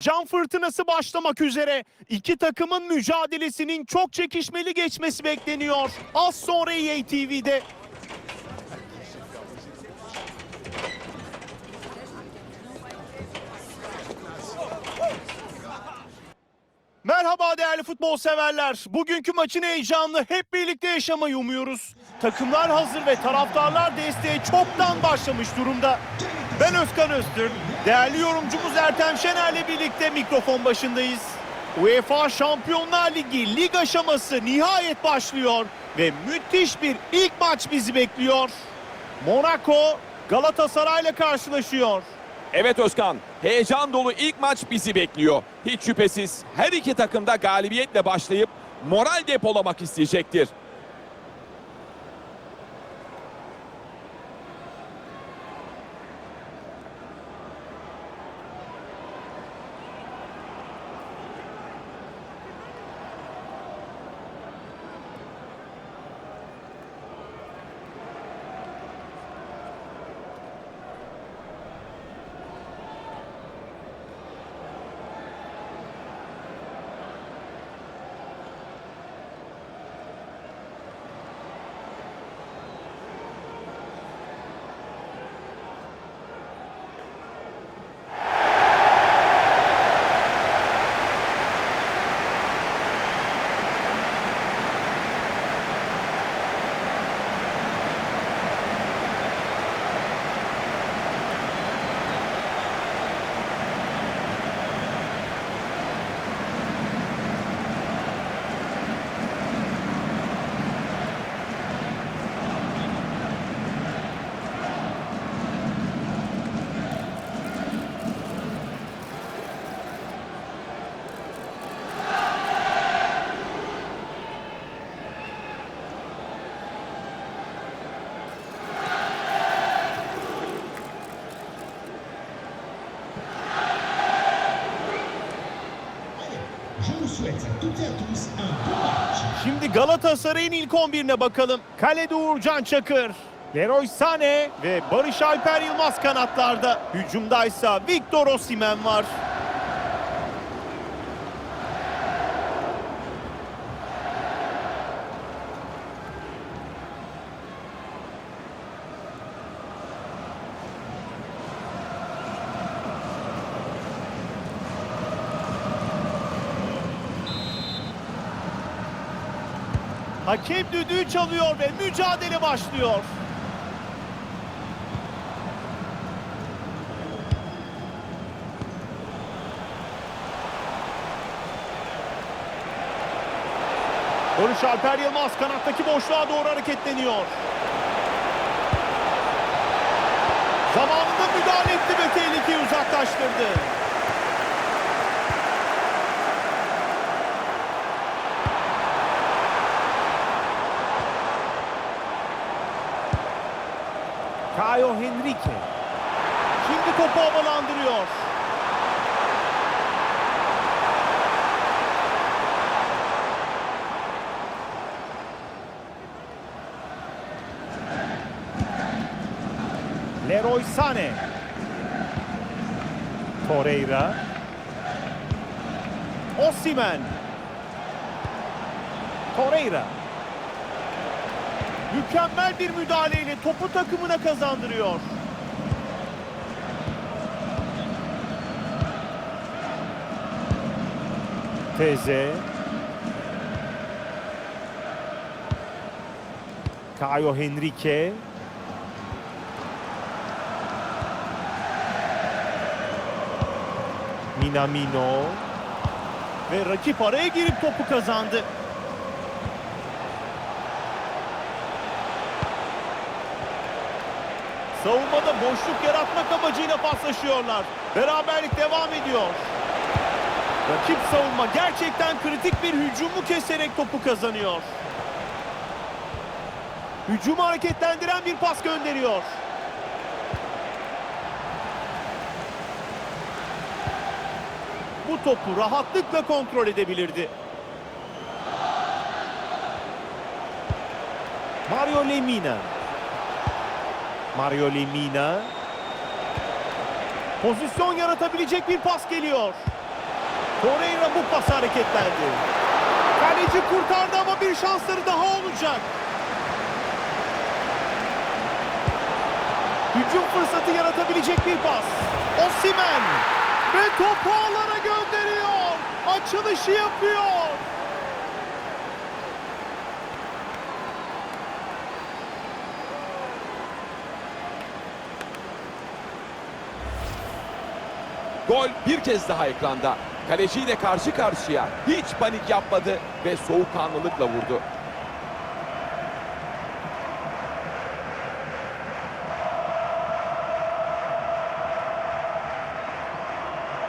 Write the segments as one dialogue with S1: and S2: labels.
S1: Can fırtınası başlamak üzere. İki takımın mücadelesinin çok çekişmeli geçmesi bekleniyor. Az sonra EA. Merhaba değerli futbol severler. Bugünkü maçın heyecanını hep birlikte yaşamayı umuyoruz. Takımlar hazır ve taraftarlar desteğe çoktan başlamış durumda. Ben Özkan Öztürk. Değerli yorumcumuz Ertem Şener'le birlikte mikrofon başındayız. UEFA Şampiyonlar Ligi lig aşaması nihayet başlıyor ve müthiş bir ilk maç bizi bekliyor. Monaco Galatasaray'la karşılaşıyor.
S2: Evet Özkan, heyecan dolu ilk maç bizi bekliyor. Hiç şüphesiz her iki takım da galibiyetle başlayıp moral depolamak isteyecektir.
S1: Şimdi Galatasaray'ın ilk 11'ine bakalım. Kalede Uğurcan Çakır, Leroy Sané ve Barış Alper Yılmaz kanatlarda. Hücumdaysa Victor Osimhen var. Hakem düdüğü çalıyor ve mücadele başlıyor. Barış Alper Yılmaz kanattaki boşluğa doğru hareketleniyor. Zamanında müdahale etti ve tehlikeyi uzaklaştırdı. Caio Henrique. Şimdi topu havalandırıyor. Leroy Sané. Torreira. Osimhen. Torreira. Mükemmel bir müdahaleyle topu takımına kazandırıyor. Teze. Caio Henrique. Minamino. Ve rakip araya girip topu kazandı. Savunmada boşluk yaratmak amacıyla paslaşıyorlar. Beraberlik devam ediyor. Rakip savunma gerçekten kritik bir hücumu keserek topu kazanıyor. Hücumu hareketlendiren bir pas gönderiyor. Bu topu rahatlıkla kontrol edebilirdi. Mario Lemina. Mario Lemina. Pozisyon yaratabilecek bir pas geliyor. Torreira bu pası hareketlendi. Kaleci kurtardı ama bir şansları daha olacak. Hücum fırsatı yaratabilecek bir pas. Osimhen ve topu ağlara gönderiyor. Açılışı yapıyor.
S2: Gol bir kez daha ekranda. Kaleciyle karşı karşıya hiç panik yapmadı ve soğukkanlılıkla vurdu.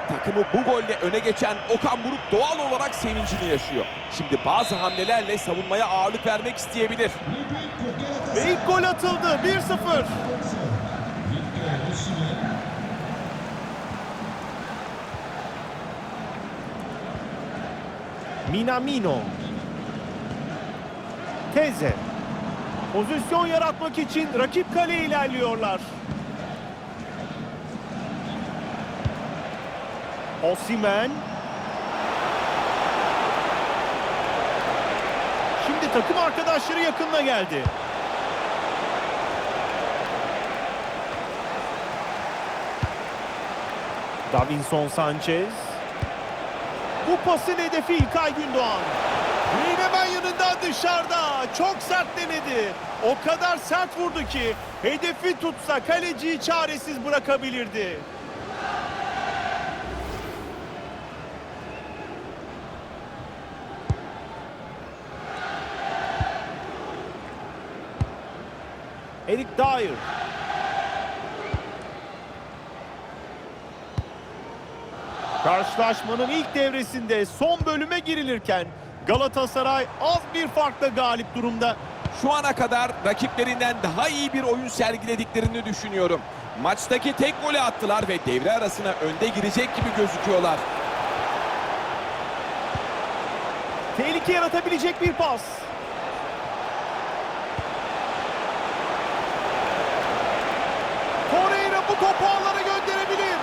S2: Takımı bu golle öne geçen Okan Buruk doğal olarak sevincini yaşıyor. Şimdi bazı hamlelerle savunmaya ağırlık vermek isteyebilir.
S1: Ve ilk gol atıldı. 1-0.
S3: Victor Osimhen.
S1: Minamino. Teze. Pozisyon yaratmak için rakip kaleye ilerliyorlar. Osimhen. Şimdi takım arkadaşları yakınına geldi. Davinson Sanchez. Bu pasın hedefi İlkay Gündoğan. Yine hemen yanından dışarıda. Çok sert denedi. O kadar sert vurdu ki hedefi tutsa kaleciyi çaresiz bırakabilirdi. Eric Dyer. Karşılaşmanın ilk devresinde son bölüme girilirken Galatasaray az bir farkla galip durumda.
S2: Şu ana kadar rakiplerinden daha iyi bir oyun sergilediklerini düşünüyorum. Maçtaki tek golü attılar ve devre arasına önde girecek gibi gözüküyorlar.
S1: Tehlike yaratabilecek bir pas. Torreira bu topu ağlara gönderebilir.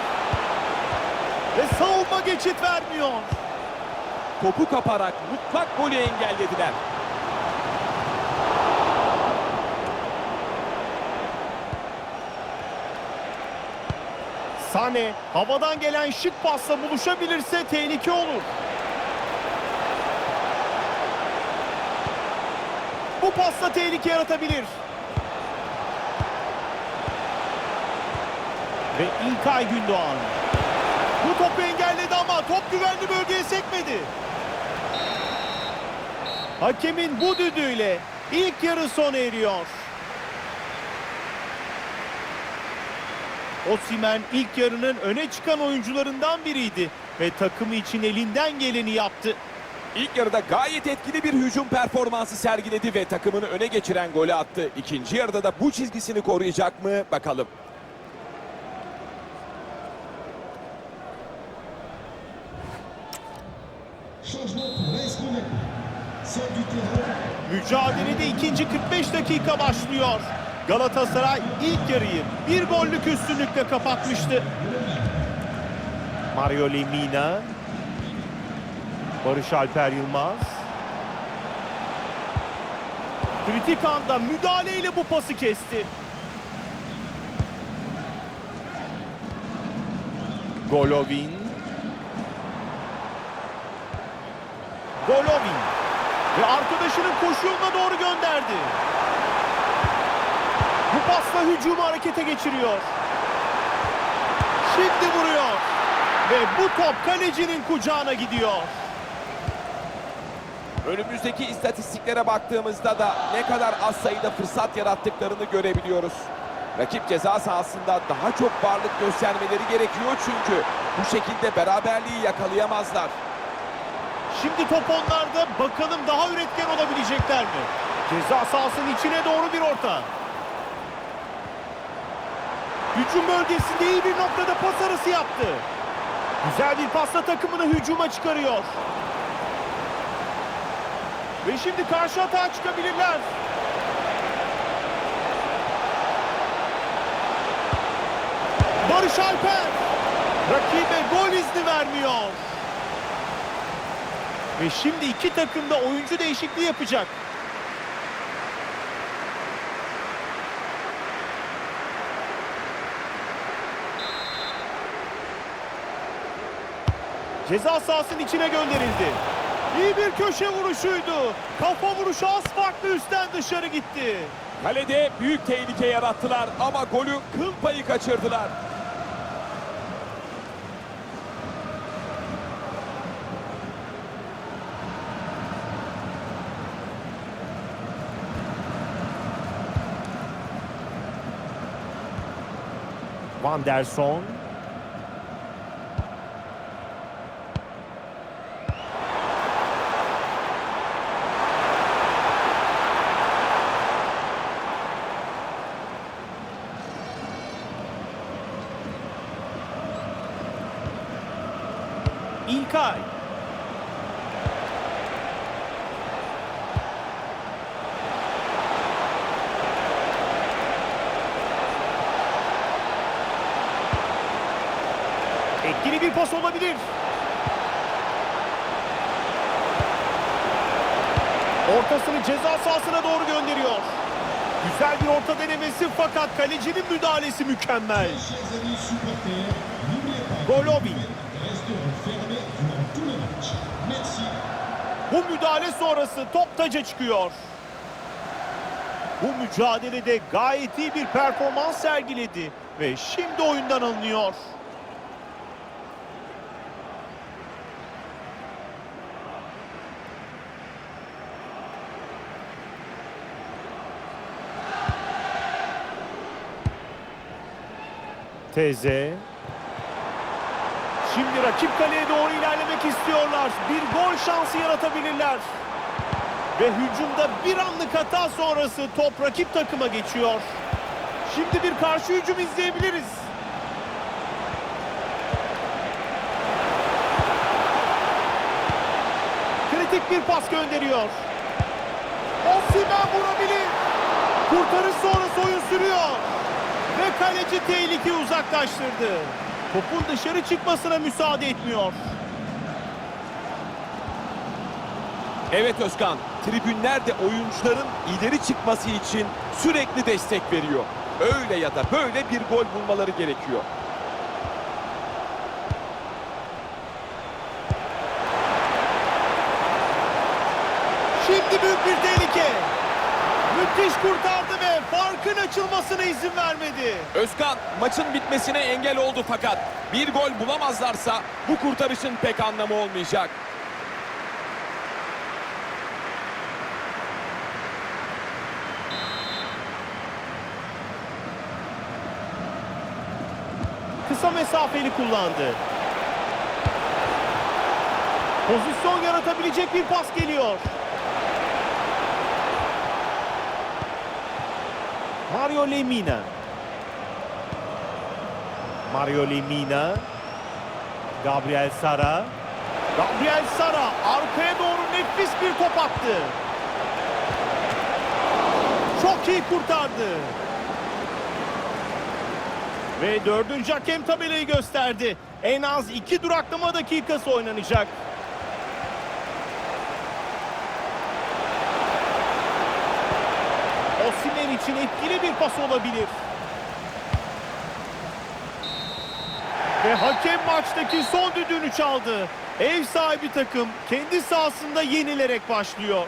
S1: Ve savunma geçit vermiyor.
S2: Topu kaparak mutlak golü engellediler.
S1: Sane havadan gelen şık pasla buluşabilirse tehlike olur. Bu pasla tehlike yaratabilir. Ve İlkay Gündoğan. Bu topu engelledi ama top güvenli bölgeye sekmedi. Hakemin bu düdüğüyle ilk yarı sona eriyor. Osimhen ilk yarının öne çıkan oyuncularından biriydi ve takımı için elinden geleni yaptı.
S2: İlk yarıda gayet etkili bir hücum performansı sergiledi ve takımını öne geçiren golü attı. İkinci yarıda da bu çizgisini koruyacak mı bakalım.
S1: Mücadelede ikinci 45 dakika başlıyor. Galatasaray ilk yarıyı bir gollük üstünlükle kapatmıştı. Mario Lemina. Barış Alper Yılmaz. Kritik anda müdahaleyle bu pası kesti. Golovin. Golovin. Ve arkadaşının koşu yoluna doğru gönderdi. Bu pasla hücumu harekete geçiriyor. Şimdi vuruyor. Ve bu top kalecinin kucağına gidiyor.
S2: Önümüzdeki istatistiklere baktığımızda da ne kadar az sayıda fırsat yarattıklarını görebiliyoruz. Rakip ceza sahasında daha çok varlık göstermeleri gerekiyor çünkü bu şekilde beraberliği yakalayamazlar.
S1: Şimdi top onlarda bakalım daha üretken olabilecekler mi? Ceza sahasının içine doğru bir orta. Hücum bölgesinde iyi bir noktada pas arası yaptı. Güzel bir pasla takımını hücuma çıkarıyor. Ve şimdi karşı atağa çıkabilirler. Barış Alper rakibe gol izni vermiyor. Ve şimdi iki takım da oyuncu değişikliği yapacak. Ceza sahasının içine gönderildi. İyi bir köşe vuruşuydu. Kafa vuruşu az farklı üstten dışarı gitti.
S2: Kalede büyük tehlike yarattılar ama golü kıl payı kaçırdılar.
S1: Van der Son. İlkay. Etkili bir pas olabilir. Ortasını ceza sahasına doğru gönderiyor. Güzel bir orta denemesi fakat kalecinin müdahalesi mükemmel. Golobi. Bu müdahale sonrası top taca çıkıyor. Bu mücadelede gayet iyi bir performans sergiledi ve şimdi oyundan alınıyor. Teze. Şimdi rakip kaleye doğru ilerlemek istiyorlar. Bir gol şansı yaratabilirler. Ve hücumda bir anlık hata sonrası top rakip takıma geçiyor. Şimdi bir karşı hücum izleyebiliriz. Kritik bir pas gönderiyor. Osimhen vurabilir. Kurtarış sonrası oyun sürüyor. Ve kaleci tehlikeyi uzaklaştırdı. Topun dışarı çıkmasına müsaade etmiyor.
S2: Evet Özkan, tribünler de oyuncuların ileri çıkması için sürekli destek veriyor. Öyle ya da böyle bir gol bulmaları gerekiyor.
S1: Şimdi büyük bir tehlike. Müthiş kurtardı ve farkın açılmasına izin vermedi.
S2: Özkan maçın bitmesine engel oldu fakat bir gol bulamazlarsa bu kurtarışın pek anlamı olmayacak.
S1: Kısa mesafeli kullandı. Pozisyon yaratabilecek bir pas geliyor. Mario Lemina. Mario Lemina. Gabriel Sara. Gabriel Sara arkaya doğru nefis bir top attı. Çok iyi kurtardı. Ve dördüncü hakem tabelayı gösterdi. En az iki duraklama dakikası oynanacak. Osimhen için etkili bir pas olabilir. Ve hakem maçtaki son düdüğünü çaldı. Ev sahibi takım kendi sahasında yenilerek başlıyor.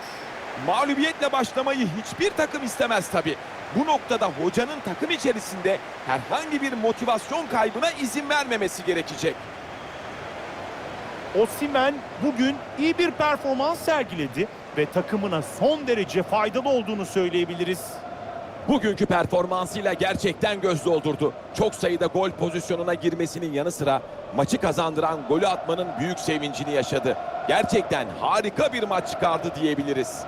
S2: Mağlubiyetle başlamayı hiçbir takım istemez tabii. Bu noktada hocanın takım içerisinde herhangi bir motivasyon kaybına izin vermemesi gerekecek.
S1: Osimhen bugün iyi bir performans sergiledi ve takımına son derece faydalı olduğunu söyleyebiliriz.
S2: Bugünkü performansıyla gerçekten göz doldurdu. Çok sayıda gol pozisyonuna girmesinin yanı sıra maçı kazandıran golü atmanın büyük sevincini yaşadı. Gerçekten harika bir maç çıkardı diyebiliriz.